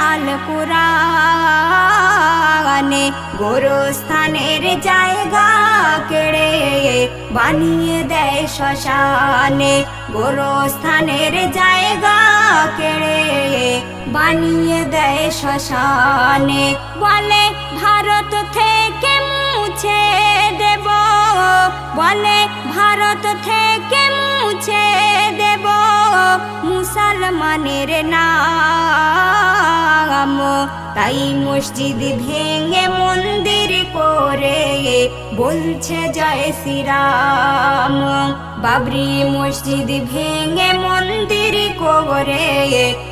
কোরআনে গোরস্থানের জায়গা কেড়ে বানিয়ে দেয় শ্মশানে। গোরস্থানের জায়গা কেড়ে বানিয়ে দেয় শ্মশানে। বলে, ভারত থেকে মুছে দেব। বলে, ভারত থেকে মুছে দেব। মুসলমানের নাম তাই মসজিদ ভেঙে মন্দির করে বলছে জয় শ্রীরাম। বাবরি মসজিদ ভেঙে মন্দির করে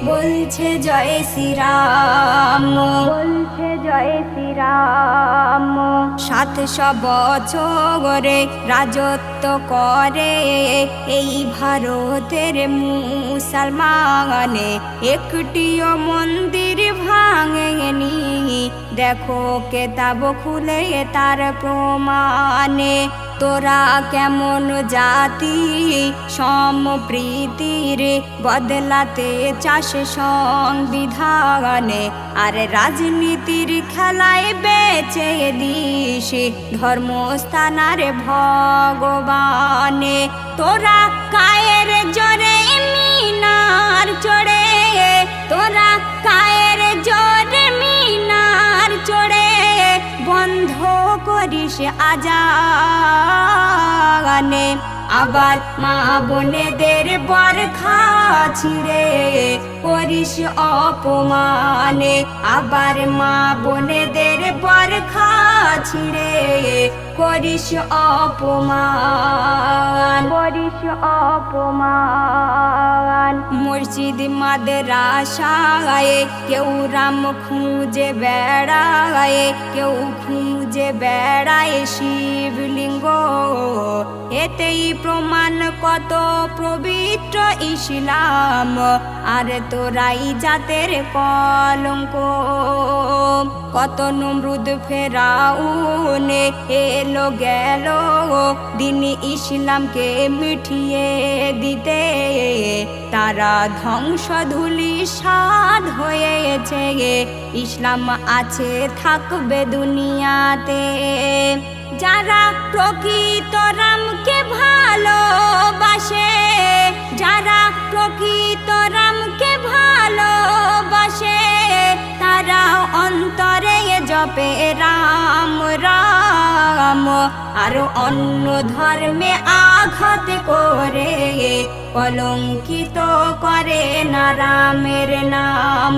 বলছে জয় শ্রীরাম। বলছে জয় শ্রীরাম। সাতশো বছরে রাজত্ব করে এই ভারতের মুসলমানে একটিও মন্দির ভাঙেনি দেখো কেতাব খুলে তার প্রমাণে। তোরা কেমন জাতি, সম্প্রীতির বদলাতে চাষ সংবিধানে। আর রাজনীতির খেলায় বেচে দিস ধর্মস্থানার ভগবানে। তোরা কায়ের জোরে আজানে আবার মা বোনেদের বরখা ছিড়ে। করিস অপমানে আবার মা বোনেদের বরখা ছিড়ে করিস অপমান। করিস অপমান। মসজিদ মাদ্রাসায় কেউ রাম খুঁজে বেড়ায় কেউ খুঁজে বেড়ায় শিবলিঙ্গ। এতেই প্রমাণ কত পবিত্র ইসলাম। আর তোরাই জাতের কলঙ্ক, কত নমরুদ ফেরাউনে এলো গেল, দিন ইসলামকে মিঠিয়ে দিতে। তারা ধ্বংস ধুলি সাদ হয়েছে, ইসলাম আছে, থাকবে দুনিয়াতে। যারা প্রকৃত রামকে ভালোবাসে, যারা প্রকৃত জপে রাম রাম। আর অন্য ধর্মে আঘাত করে, কলঙ্কিত করে না রামের নাম।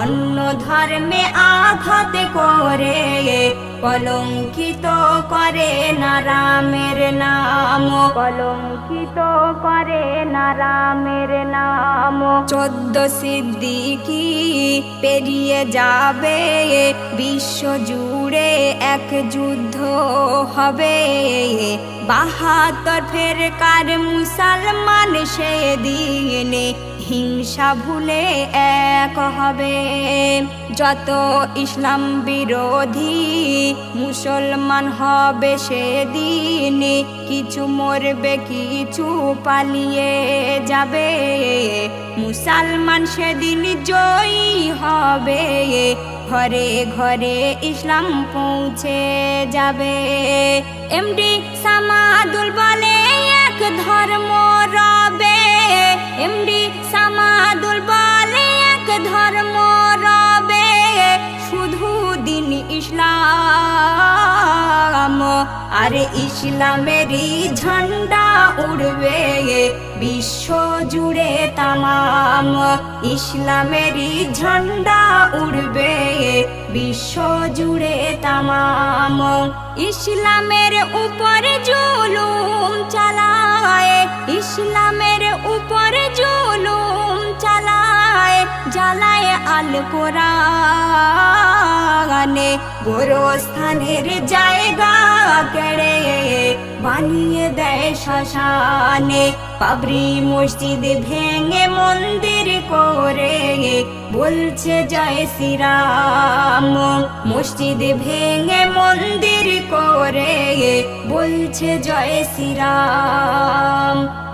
অন্য ধর্মে আঘাত করে কলঙ্কিত করে না রামের নাম। কলঙ্কিত করে না রামের নাম। চোদ্দ সিদ্দিকি পেরিয়ে যাবে বিশ্ব জুড়ে এক যুদ্ধ হবে। বাহাত্তর ফের কার মুসলমান সেদিনে হিংসা ভুলে এক হবে। যত ইসলাম বিরোধী মুসলমান হবে সেদিন, কিছু মরবে, কিছু পালিয়ে যাবে। মুসলমান সেদিন জয়ী হবে। ঘরে ঘরে ইসলাম পৌঁছে যাবে। এমডি সামাদুল বলে, এক ধর্ম রবে এক ধর্ম শুধু দিন ইসলাম। আর ইসলামেরই ঝন্ডা উড়বে, বিশ্ব জুড়ে তামাম। ইসলামেরই ঝন্ডা উড়বে, বিশ্ব জুড়ে তামাম। ইসলামের উপর জুলুম চালায় ইসলামের উপর জুলুম চালায় জ্বালায় আল কোরআনে। গোরস্থানের জায়গা কেড়ে বানিয়ে দেয় শ্মশানে। পাবরি মসজিদ ভেঙে মন্দির করে। বলছে জয় শ্রীরাম, মসজিদ ভেঙে মন্দির করে। বলছে জয় শ্রীরাম।